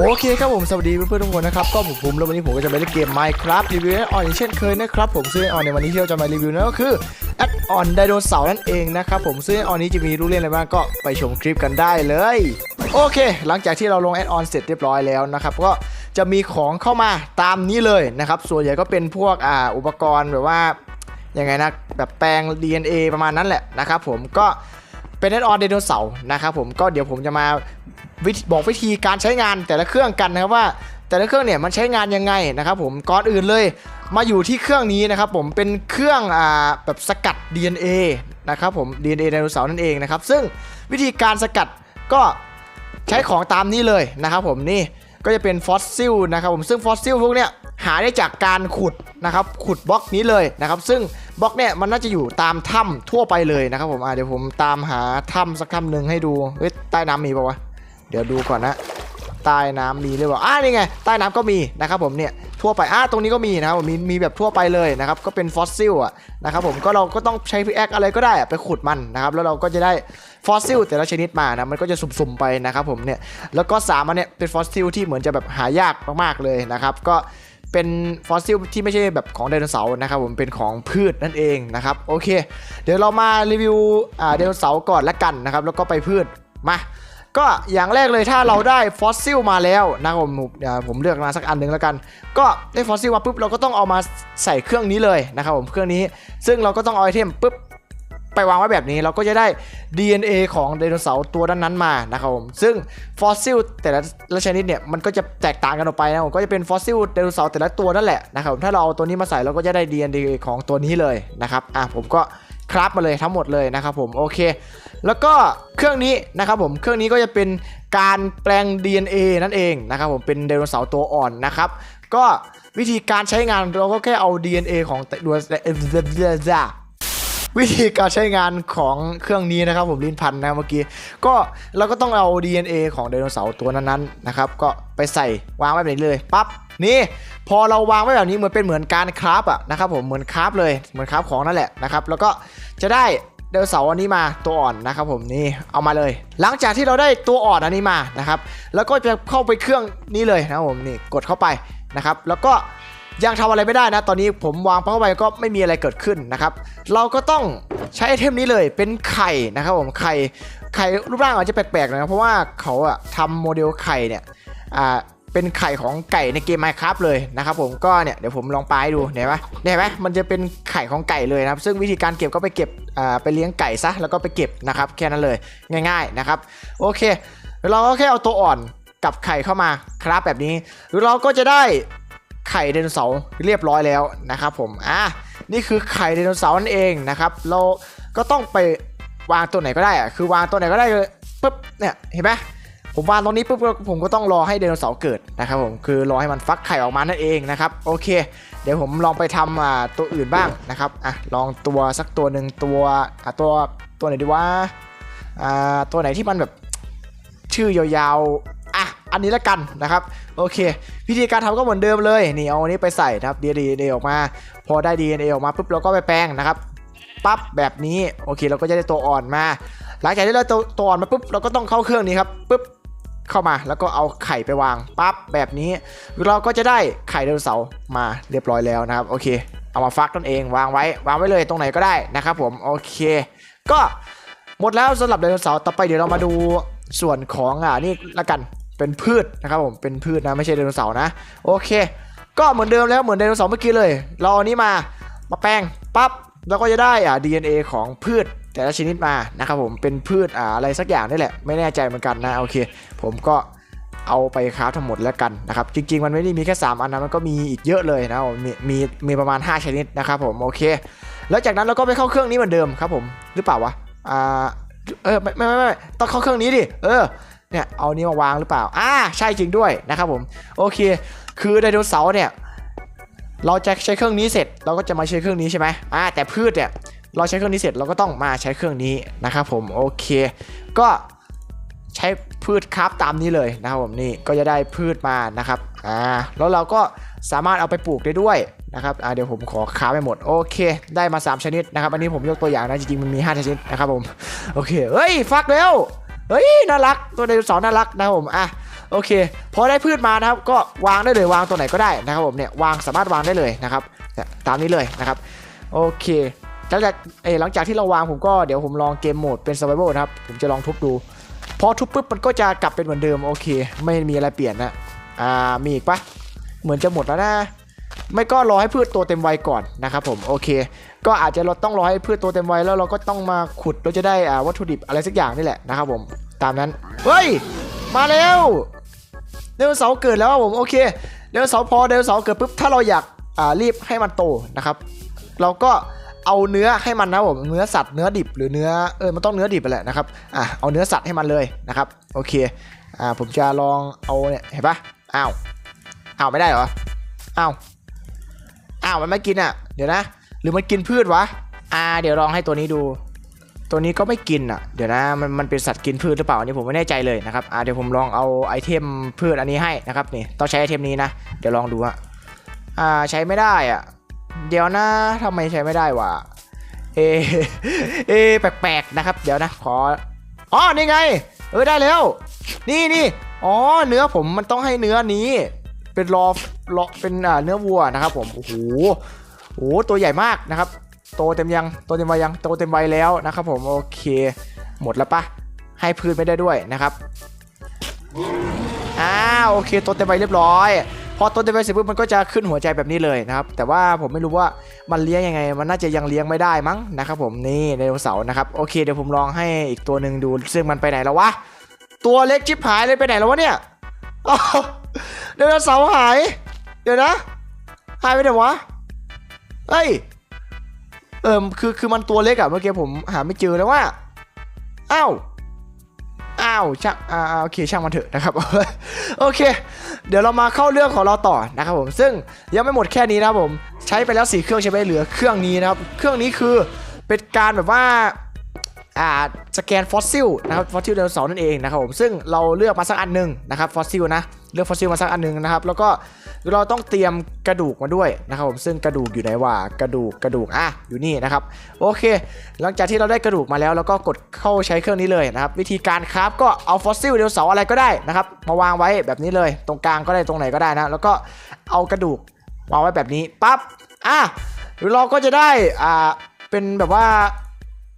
โอเคครับผมสวัสดีเพื่อนๆทุกคนนะครับก็ผมภูมิแล้ววันนี้ผมก็จะไปเล่นเกม Minecraft รีวิวแอดออนอย่างเช่นเคยนะครับผมซึ่งแอดออนในวันนี้ที่เราจะมารีวิวนั่นก็คือแอดออนไดโนเสาร์นั่นเองนะครับผมซึ่งแอดออนนี้จะมีรูปเล่นอะไรบ้างก็ไปชมคลิปกันได้เลย โอเค หลังจากที่เราลงแอดออนเสร็จเรียบร้อยแล้วนะครับก็จะมีของเข้ามาตามนี้เลยนะครับส่วนใหญ่ก็เป็นพวกอ่าอุปกรณ์แบบว่ายังไงนะแบบแปลง DNA ประมาณนั้นแหละนะครับผมก็เป็นแอดออนไดโนเสาร์นะครับผมก็เดี๋ยวผมจะมา บอกวิธีการใช้งานแต่ละเครื่องกันนะครับว่า แต่ละเครื่องเนี่ยมันใช้งานยังไงนะครับผมก่อนอื่นเลยมาอยู่ที่เครื่องนี้นะครับผมเป็นเครื่องอ่าแบบสกัด DNA นะครับผม DNA ไดโนเสาร์นั่นเองนะครับซึ่งวิธีการสกัดก็ใช้ของตามนี้เลยนะครับผมนี่ก็จะเป็นฟอสซิลนะครับผมซึ่งฟอสซิลพวกเนี้ยหาได้จากการขุดนะครับขุดบล็อกนี้เลยนะครับซึ่งบล็อกเนี่ยมันน่าจะอยู่ตามถ้ำทั่วไปเลยนะครับผมอะเดี๋ยวผมตามหาถ้ำสักถ้ำหนึ่งให้ดูเฮ้ยใต้น้ำมีปะวะ เดี๋ยวดูก่อนนะใต้น้ำมีหรือเปล่าอ่านี่ไงใต้น้ำก็มีนะครับผมเนี่ยทั่วไปอ่าตรงนี้ก็มีนะครับมีมีแบบทั่วไปเลยนะครับก็เป็นฟอสซิลอะนะครับผมก็เราก็ต้องใช้พิแอคอะไรก็ได้อะไปขุดมันนะครับแล้วเราก็จะได้ฟอสซิลแต่ละชนิดมานะมันก็จะสุ่มๆไปนะครับผมเนี่ยแล้วก็สามอันเนี่ยเป็นฟอสซิลที่เหมือนจะแบบหายากมากๆเลยนะครับก็เป็นฟอสซิลที่ไม่ใช่แบบของไดโนเสาร์นะครับผมเป็นของพืชนั่นเองนะครับโอเค เดี๋ยวเรามารีวิวอ่าไดโนเสาร์ก่อนละกันนะครับแล้วก็ไปพืชมา ก็อย่างแรกเลยถ้าเราได้ฟอสซิลมาแล้วนะครับผมเดี๋ยวผมเลือกมาสักอันหนึ่งแล้วกัน ก็ได้ฟอสซิลมาปุ๊บเราก็ต้องเอามาใส่เครื่องนี้เลยนะครับผมเครื่องนี้ ซึ่งเราก็ต้องเอาไอเทมปุ๊บไปวางไว้แบบนี้เราก็จะได้ DNA ของไดโนเสาร์ตัวด้านนั้นมานะครับผมซึ่งฟอสซิลแต่ละชนิดเนี่ยมันก็จะแตกต่างกันออกไปนะผมก็จะเป็นฟอสซิลไดโนเสาร์แต่ละตัวนั่นแหละนะครับผมถ้าเราเอาตัวนี้มาใส่เราก็จะได้ DNA ของตัวนี้เลยนะครับอะผมก็ คราฟมาเลยทั้งหมดเลยนะครับผมโอเค แล้วก็เครื่องนี้นะครับผมเครื่องนี้ก็จะเป็นการแปลง DNA นั่นเองนะครับผมเป็นไดโนเสาร์ตัวอ่อนนะครับก็วิธีการใช้งานเราก็แค่เอา DNA ของตัว วิธีการใช้งานของเครื่องนี้นะครับผมลิ้นพันนะเมื่อกี้ก็เราก็ต้องเอา DNA ของไดโนเสาร์ตัวนั้นๆนะครับก็ไปใส่วางไว้แบบนี้เลยปั๊บนี่พอเราวางไว้แบบนี้เหมือนเป็นเหมือนการคราฟอะนะครับผมเหมือนคราฟเลยเหมือนคราฟของนั่นแหละนะครับแล้วก็จะได้ไดโนเสาร์อันนี้มาตัวอ่อนนะครับผมนี่เอามาเลย หลังจากที่เราได้ตัวอ่อนอันนี้มานะครับแล้วก็จะเข้าไปเครื่องนี้เลยนะครับผมนี่กดเข้าไปนะครับแล้วก็ ยังทำอะไรไม่ได้นะ ตอนนี้ผมวางเข้าไปก็ไม่มีอะไรเกิดขึ้นนะครับ เราก็ต้องใช้ไอเทมนี้เลยเป็นไข่นะครับผมไข่ไข่รูปร่างอาจจะแปลกๆหนะเพราะว่าเขาอะทำโมเดลไข่เนี่ยอ่าเป็นไข่ของไก่ในเกม Minecraft เลยนะครับผมก็เนี่ยเดี๋ยวผมลองปาให้ดูเห็นไหมเห็นไหมมันจะเป็นไข่ของไก่เลยนะครับซึ่งวิธีการเก็บก็ไปเก็บอ่าไปเลี้ยงไก่ซะแล้วก็ไปเก็บนะครับแค่นั้นเลยง่าย ๆนะครับโอเคเราก็แค่เอาตัวอ่อนกับไข่เข้ามาครับแบบนี้หรือเราก็จะได้ ไข่ไดโนเสาร์เรียบร้อยแล้วนะครับผมอะนี่คือไข่ไดโนเสาร์นั่นเองนะครับเราก็ต้องไปวางตัวไหนก็ได้อะคือวางตัวไหนก็ได้เลยปุ๊บเนี่ยเห็นไหมผมวางตรงนี้ปุ๊บผมก็ต้องรอให้ไดโนเสาร์เกิดนะครับผมคือรอให้มันฟักไข่ออกมานั่นเองนะครับโอเค เดี๋ยวผมลองไปทำอ่าตัวอื่นบ้างนะครับอะลองตัวสักตัวหนึ่งตัวอะตัวตัวไหนดีวะอ่าตัวไหนที่มันแบบชื่อยาว อันนี้ละกันนะครับโอเค วิธีการทำก็เหมือนเดิมเลยนี่เอาอันนี้ไปใส่นะครับ DNA ออกมา พอได้ DNA ออกมาปุ๊บเราก็ไปแปลงนะครับปั๊บแบบนี้โอเค เราก็จะได้ตัวอ่อนมา หลังจากที่เราตัวตัวอ่อนมาปุ๊บเราก็ต้องเข้าเครื่องนี้ครับปุ๊บเข้ามาแล้วก็เอาไข่ไปวางปั๊บแบบนี้ เราก็จะได้ไข่ไดโนเสาร์มาเรียบร้อยแล้วนะครับโอเค เอามาฟักตนเองวางไว้ วางไว้เลยตรงไหนก็ได้นะครับผมโอเค ก็หมดแล้วสำหรับไดโนเสาร์ต่อไปเดี๋ยวเรามาดูส่วนของอ่านี่ละกัน เป็นพืชนะครับผมเป็นพืชนะไม่ใช่ไดโนเสาร์นะโอเค ก็เหมือนเดิมแล้วเหมือนไดโนเสาร์เมื่อกี้เลย เราเอาอันนี้มามาแปลงปั๊บเราก็จะได้อ่า DNA ของพืชแต่ละชนิดมานะครับผมเป็นพืชอ่าอะไรสักอย่างนี่แหละ ไม่แน่ใจเหมือนกันนะโอเค ผมก็เอาไปคราฟทั้งหมดแล้วกันนะครับจริง ๆ มันไม่ได้มีแค่ 3 อันนะมันก็มีอีกเยอะเลยนะมมีมีมีประมาณ 5 ชนิดนะครับผมโอเค แล้วจากนั้นเราก็ไปเข้าเครื่องนี้เหมือนเดิมครับผมหรือเปล่าวะอ่าเออไม่ไม่ไม่ไม่ต้องเข้าเครื่องนี้ดิเออ เนี่ยเอานี้มาวางหรือเปล่าอ่าใช่จริงด้วยนะครับผมโอเค คือไดโนเสาร์เนี่ยเราจะใช้เครื่องนี้เสร็จเราก็จะมาใช้เครื่องนี้ใช่ไหมอ่าแต่พืชเนี่ยเราใช้เครื่องนี้เสร็จเราก็ต้องมาใช้เครื่องนี้นะครับผมโอเค ก็ใช้พืชครับตามนี้เลยนะครับผมนี่ก็จะได้พืชมานะครับอ่าแล้วเราก็สามารถเอาไปปลูกได้ด้วยนะครับอ่าเดี๋ยวผมขอค้าไปหมดโอเค ได้มา 3 ชนิดนะครับอันนี้ผมยกตัวอย่างนะจริงๆมันมี 5 ชนิดนะครับผมโอเคเฮ้ยฟักเร็ว เฮ้ยน่ารักตัวไดโนเสาร์น่ารักนะครับผมอะโอเคพอได้พืชมานะครับก็วางได้เลยวางตัวไหนก็ได้นะครับผมเนี่ยวางสามารถวางได้เลยนะครับตามนี้เลยนะครับโอเคหลังจากเออหลังจากที่เราวางผมก็เดี๋ยวผมลองเกมโหมดเป็น survival นะครับผมจะลองทุบดู พอทุบปุ๊บมันก็จะกลับเป็นเหมือนเดิมโอเค ไม่มีอะไรเปลี่ยนนะอ่ามีอีกปะเหมือนจะหมดแล้วนะไม่ก็รอให้พืชตัวเต็มวัยก่อนนะครับผมโอเค ก็อาจจะเราต้องรอให้พืชตัวเต็มวัยแล้วเราก็ต้องมาขุดเราจะได้อ่าวัตถุดิบอะไรสักอย่างนี่แหละนะครับผมตามนั้นเฮ้ยมาแล้วเดโนเสาเกิดแล้วผมโอเคเดโนเสาพอเดโนเสาเกิดปุ๊บถ้าเราอยากอ่ารีบให้มันโตนะครับ เราก็เอาเนื้อให้มันนะผมเนื้อสัตว์เนื้อดิบหรือเนื้อเออมันต้องเนื้อดิบไปแหละนะครับอะเอาเนื้อสัตว์ให้มันเลยนะครับโอเคอ่าผมจะลองเอาเนี่ยเห็นปะอ้าวอ้าวไม่ได้เหรออ้าวอ้าวมันไม่กินอะเดี๋ยวนะ หรือมันกินพืชวะ อ่า เดี๋ยวลองให้ตัวนี้ดู ตัวนี้ก็ไม่กินอะ เดี๋ยวนะ มันมันเป็นสัตว์กินพืชหรือเปล่าอันนี้ผมไม่แน่ใจเลยนะครับ อ่า เดี๋ยวผมลองเอาไอเทมพืชอันนี้ให้นะครับ นี่ ต้องใช้ไอเทมนี้นะ เดี๋ยวลองดูอะอ่า ใช้ไม่ได้อะ เดี๋ยวนะทำไมใช้ไม่ได้วะ เอ เอ แปลกๆนะครับ เดี๋ยวนะ ขอ อ๋อ นี่ไง เออ ได้แล้ว นี่นี่อ๋อ เนื้อผมมันต้องให้เนื้อนี้ เป็นรอรอเป็นอ่าเนื้อวัวนะครับ ผม โอ้โห โอ้หตัวใหญ่มากนะครับ โตเต็มยัง โตเต็มวัยยัง โตเต็มวัยแล้วนะครับผม โอเค หมดแล้วปะให้พืชไม่ได้ด้วยนะครับอ่าโอเค โตเต็มวัยเรียบร้อย พอต้นเต็มไปเสร็จปุ๊บมันก็จะขึ้นหัวใจแบบนี้เลยนะครับ แต่ว่าผมไม่รู้ว่ามันเลี้ยงยังไง มันน่าจะยังเลี้ยงไม่ได้มั้งนะครับผม นี่ไดโนเสาร์นะครับ โอเค เดี๋ยวผมลองให้อีกตัวหนึ่งดู ซึ่งมันไปไหนแล้ววะ ตัวเล็กชิบหายเลยไปไหนแล้ววะเนี่ยอ้าวไดโนเสาร์หาย เดี๋ยวนะ หายไปไหนวะ เฮ้ย เอิมคือคือมันตัวเล็กอะเมื่อกี้ผมหาไม่เจอแล้วว่าอ้าวอ้าวช่างอ่าโอเคช่างมันเถอะนะครับ โอเค เดี๋ยวเรามาเข้าเรื่องของเราต่อนะครับผม ซึ่งยังไม่หมดแค่นี้นะครับผม ใช้ไปแล้ว4เครื่องใช่ไหมเหลือเครื่องนี้นะครับ เครื่องนี้คือเป็นการแบบว่าอ่าสแกนฟอสซิลนะครับฟอสซิลไดโนเสาร์นั่นเองนะครับผมซึ่งเราเลือกมาสักอันหนึ่งนะครับฟอสซิลนะเลือกฟอสซิลมาสักอันหนึ่งนะครับแล้วก็ เราต้องเตรียมกระดูกมาด้วยนะครับผมซึ่งกระดูกอยู่ไหนวะกระดูกกระดูกอะอยู่นี่นะครับโอเค หลังจากที่เราได้กระดูกมาแล้วแล้วก็กดเข้าใช้เครื่องนี้เลยนะครับวิธีการคราฟก็เอาฟอสซิลไดโนเสาอะไรก็ได้นะครับมาวางไว้แบบนี้เลย ตรงกลางก็ได้ตรงไหนก็ได้นะแล้วก็เอากระดูกวางไว้แบบนี้ปั๊บอะหรือเราก็จะได้อ่าเป็นแบบว่า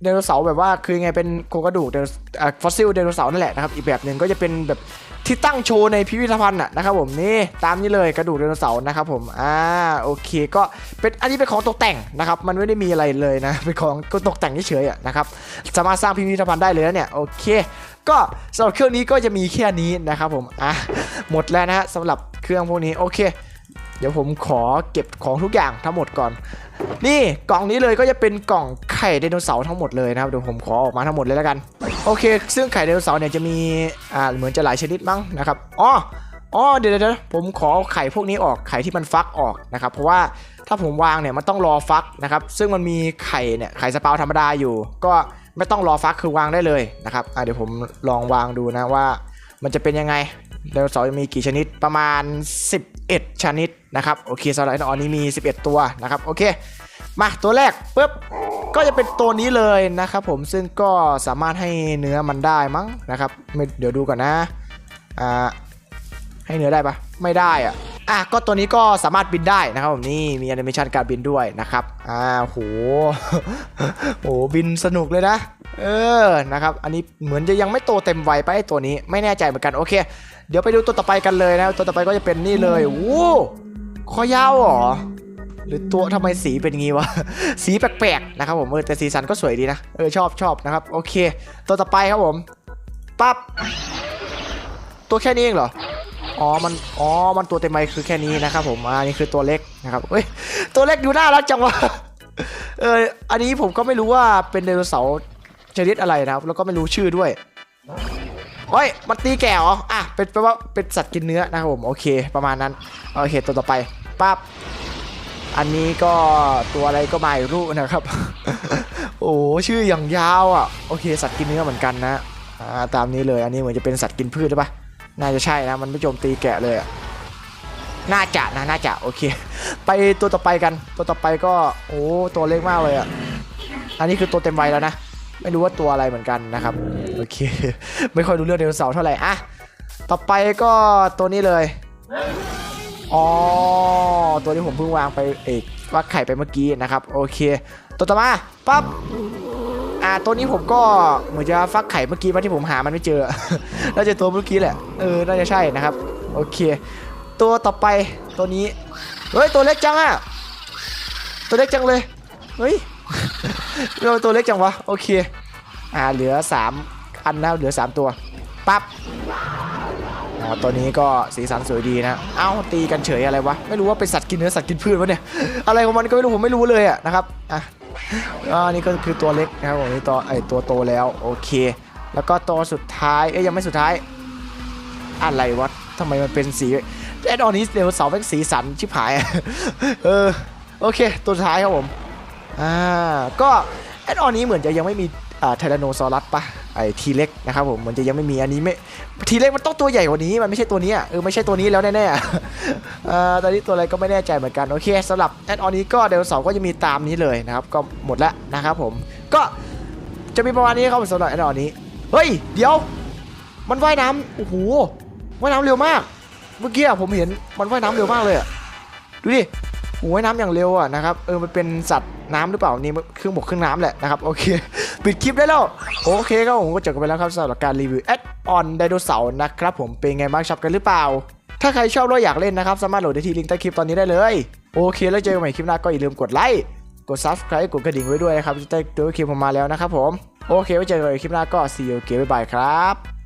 ไดโนเสาร์แบบว่าคือไงเป็นโครงกระดูกไดโนอ่าฟอสซิลไดโนเสาร์นั่นแหละนะครับอีกแบบหนึ่งก็จะเป็นแบบ ที่ตั้งโชว์ในพิพิธภัณฑ์น่ะนะครับผมนี่ตามนี้เลยกระดูกไดโนเสาร์นะครับผมอ่าโอเคก็เป็นอันนี้เป็นของตกแต่งนะครับมันไม่ได้มีอะไรเลยนะเป็นของตกแต่งเฉยๆนะครับสามารถสร้างพิพิธภัณฑ์ได้เลยนะเนี่ยโอเค ก็สำหรับเครื่องนี้ก็จะมีแค่นี้นะครับผมอะหมดแล้วนะฮะสำหรับเครื่องพวกนี้โอเค เดี๋ยวผมขอเก็บของทุกอย่างทั้งหมดก่อน นี่กล่องนี้เลยก็จะเป็นกล่องไข่ไดโนเสาร์ทั้งหมดเลยนะครับเดี๋ยวผมขอออกมาทั้งหมดเลยแล้วกัน โอเค ซึ่งไข่ไดโนเสาร์เนี่ยจะมีอ่าเหมือนจะหลายชนิดมั้งนะครับอ๋ออ๋อเดี๋ยวเดี๋ยวผมขอไข่พวกนี้ออกไข่ที่มันฟักออกนะครับเพราะว่าถ้าผมวางเนี่ยมันต้องรอฟักนะครับซึ่งมันมีไข่เนี่ยไข่สปาธรรมดาอยู่ ก็ไม่ต้องรอฟักคือวางได้เลยนะครับอะเดี๋ยวผมลองวางดูนะว่า มันจะเป็นยังไง ไดโนเสาร์มีกี่ชนิดประมาณ 11 ชนิดนะครับโอเคสำหรับไดโนเสาร์นี้มี 11 ตัวนะครับโอเคมาตัวแรกปุ๊บก็จะเป็นตัวนี้เลยนะครับผมซึ่งก็สามารถให้เนื้อมันได้มั้งนะครับเดี๋ยวดูก่อนนะอ่าให้เนื้อได้ปะไม่ได้อะอะก็ตัวนี้ก็สามารถบินได้นะครับผมนี่มีแอนิเมชันการบินด้วยนะครับอ่าโหโหบินสนุกเลยนะ เออ นะครับ อันนี้เหมือนจะยังไม่โตเต็มวัยไปไอ้ตัวนี้ ไม่แน่ใจเหมือนกัน โอเค เดี๋ยวไปดูตัวต่อไปกันเลยนะ ตัวต่อไปก็จะเป็นนี่เลยโอ้คอยาวเหรอ หรือตัวทำไมสีเป็นงี้วะ สีแปลกๆ นะครับผม เออ แต่สีสันก็สวยดีนะ เออ ชอบชอบนะครับ โอเค ตัวต่อไปครับผม ปั๊บ ตัวแค่นี้เองเหรอ อ๋อ มัน อ๋อ มันตัวเต็มใบคือแค่นี้นะครับผม อ่า นี่คือตัวเล็กนะครับเฮ้ย ตัวเล็กดูน่ารักจังวะ เออ อันนี้ผมก็ไม่รู้ว่าเป็นไดโนเสาร์ ชนิดอะไรนะครับ แล้วก็ไม่รู้ชื่อด้วยเฮ้ยมันตีแก่เหรออะเป็นแปลว่าเป็นสัตว์กินเนื้อนะครับผมโอเค ประมาณนั้นโอเคตัวต่อไปปั๊บอันนี้ก็ตัวอะไรก็ไม่รู้นะครับ โอ้ชื่ออย่างยาวอะโอเค สัตว์กินเนื้อเหมือนกันนะอ่าตามนี้เลยอันนี้เหมือนจะเป็นสัตว์กินพืชใช่ปะน่าจะใช่นะ มันไม่โจมตีแกะเลยน่าจะนะน่าจะโอเค ไปตัวต่อไปกันตัวต่อไปก็โอ้ตัวเล็กมากเลยอะอันนี้คือตัวเต็มวัยแล้วนะ ไม่รู้ว่าตัวอะไรเหมือนกันนะครับโอเค ไม่ค่อยรู้เรื่องไดโนเสาร์เท่าไหร่อะต่อไปก็ตัวนี้เลยอ๋อตัวที่ผมเพิ่งวางไปเอกว่าไข่ไปเมื่อกี้นะครับโอเค ตัวต่อมาปั๊บอ่าตัวนี้ผมก็เหมือนจะฟักไข่เมื่อกี้ว่าที่ผมหามันไม่เจอน่าจะตัวเมื่อกี้แหละเออน่าจะใช่นะครับโอเค ตัวต่อไปตัวนี้เฮ้ยตัวเล็กจังอะตัวเล็กจังเลยเฮ้ย ทำไมตัวเล็กจังวะ โอเค อ่า เหลือ 3 อันนะเหลือ 3 ตัว ปั๊บอ๋อตัวนี้ก็สีสันสวยดีนะ เอ้าตีกันเฉยอะไรวะ ไม่รู้ว่าเป็นสัตว์กินเนื้อสัตว์กินพืชวะเนี่ย อะไรของมันก็ไม่รู้ผมไม่รู้เลยอะนะครับ อะอ่านี่ก็คือตัวเล็กนะครับผมนี่ตัวไอตัวโตแล้วโอเค แล้วก็ตัวสุดท้ายเอ้ยยังไม่สุดท้าย อะไรวะทำไมมันเป็นสีแอดออนนี้เดี๋ยวเสาเป็นสีสันชิบหาย เออโอเค ตัวสุดท้ายครับผม อ่าก็แอดออนนี้เหมือนจะยังไม่มีอ่าไทแรนโนซอรัสปะไอทีเล็กนะครับผมมือนจะยังไม่มีอันนี้ไม่ทีเล็กมันต้องตัวใหญ่กว่านี้มันไม่ใช่ตัวนี้เออไม่ใช่ตัวนี้แล้วแน่ๆอ่าตอนนี้ตัวอะไรก็ไม่แน่ใจเหมือนกันโอเคสำหรับแอดออนนี้ก็เดลสองก็จะมีตามนี้เลยนะครับก็หมดแล้วนะครับผมก็จะมีประมาณนี้ครับสำหรับแอดออนนี้เฮ้ยเดี๋ยว มันว่ายน้ำโอ้โหว่ายน้ำเร็วมาก เมื่อกี้ผมเห็นมันว่ายน้ำเร็วมากเลยอะดูดิ โอ้โหว่ายน้ำอย่างเร็วอะนะครับเออมันเป็นสัตว์น้ำหรือเปล่านี่เครื่องบกเครื่องน้ำแหละนะครับโอเคปิดคลิปได้แล้วโอเคครับผมก็จบกันไปแล้วครับสำหรับการรีวิวแอดออนไดโนเสาร์นะครับผมเป็นไงบ้างชอบกันหรือเปล่า ถ้าใครชอบแล้วอยากเล่นนะครับ สามารถโหลดได้ที่ลิงก์ใต้คลิปตอนนี้ได้เลย โอเคแล้วเจอกันใหม่คลิปหน้าก็อย่าลืมกดไลค์กด subscribe กดกระดิ่งไว้ด้วยนะครับจะได้ดูคลิปผมมาแล้วนะครับผมโอเคไว้เจอกันใหม่คลิปหน้าก็ see you เกบ๊ายบายครับ